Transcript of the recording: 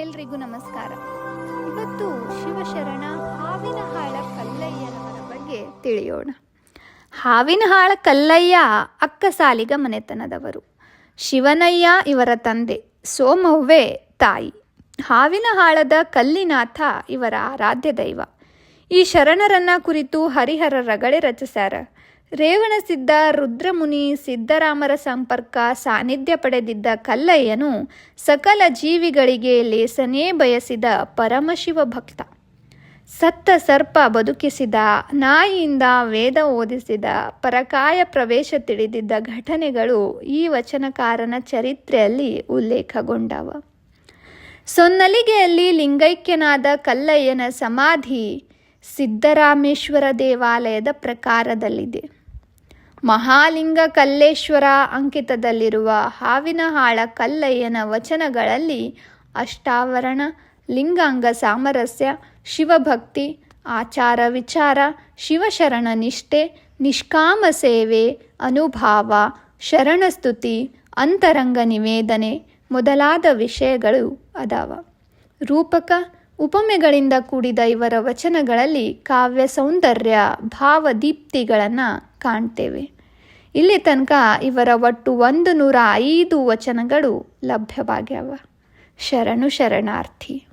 ಎಲ್ರಿಗೂ ನಮಸ್ಕಾರ. ಇವತ್ತು ಶಿವಶರಣ ಹಾವಿನಹಾಳ ಕಲ್ಲಯ್ಯನವರ ಬಗ್ಗೆ ತಿಳಿಯೋಣ. ಹಾವಿನಹಾಳ ಕಲ್ಲಯ್ಯ ಅಕ್ಕ ಸಾಲಿಗ ಮನೆತನದವರು. ಶಿವನಯ್ಯ ಇವರ ತಂದೆ, ಸೋಮವ್ವೆ ತಾಯಿ. ಹಾವಿನಹಾಳದ ಕಲ್ಲಿನಾಥ ಇವರ ಆರಾಧ್ಯ ದೈವ. ಈ ಶರಣರನ್ನ ಕುರಿತು ಹರಿಹರ ರಗಳೆ ರಚಿಸ್ಯಾರ. ರೇವಣಸಿದ್ದ ರುದ್ರಮುನಿ ಸಿದ್ದರಾಮರ ಸಂಪರ್ಕ ಸಾನ್ನಿಧ್ಯ ಪಡೆದಿದ್ದ ಕಲ್ಲಯ್ಯನು ಸಕಲ ಜೀವಿಗಳಿಗೆ ಲೇಸನೇ ಬಯಸಿದ ಪರಮಶಿವ ಭಕ್ತ. ಸತ್ತ ಸರ್ಪ ಬದುಕಿಸಿದ, ನಾಯಿಯಿಂದ ವೇದ ಓದಿಸಿದ, ಪರಕಾಯ ಪ್ರವೇಶ ತಿಳಿದಿದ್ದ ಘಟನೆಗಳು ಈ ವಚನಕಾರನ ಚರಿತ್ರೆಯಲ್ಲಿ ಉಲ್ಲೇಖಗೊಂಡವ. ಸೊನ್ನಲಿಗೆಯಲ್ಲಿ ಲಿಂಗೈಕ್ಯನಾದ ಕಲ್ಲಯ್ಯನ ಸಮಾಧಿ ಸಿದ್ದರಾಮೇಶ್ವರ ದೇವಾಲಯದ ಪ್ರಕಾರದಲ್ಲಿದೆ. ಮಹಾಲಿಂಗ ಕಲ್ಲೇಶ್ವರ ಅಂಕಿತದಲ್ಲಿರುವ ಹಾವಿನಹಾಳ ಕಲ್ಲಯ್ಯನ ವಚನಗಳಲ್ಲಿ ಅಷ್ಟಾವರಣ, ಲಿಂಗಾಂಗ ಸಾಮರಸ್ಯ, ಶಿವಭಕ್ತಿ, ಆಚಾರ ವಿಚಾರ, ಶಿವಶರಣ ನಿಷ್ಠೆ, ನಿಷ್ಕಾಮ ಸೇವೆ, ಅನುಭಾವ, ಶರಣಸ್ತುತಿ, ಅಂತರಂಗ ನಿವೇದನೆ ಮೊದಲಾದ ವಿಷಯಗಳು ಅದಾವ. ರೂಪಕ, ಉಪಮೆಗಳಿಂದ ಕೂಡಿದ ಇವರ ವಚನಗಳಲ್ಲಿ ಕಾವ್ಯ ಸೌಂದರ್ಯ ಭಾವದೀಪ್ತಿಗಳನ್ನು ಕಾಣ್ತೇವೆ. ಇಲ್ಲಿ ತನಕ ಇವರ ಒಟ್ಟು ಒಂದು ನೂರ ಐದು ವಚನಗಳು ಲಭ್ಯವಾಗ್ಯಾವ. ಶರಣು ಶರಣಾರ್ಥಿ.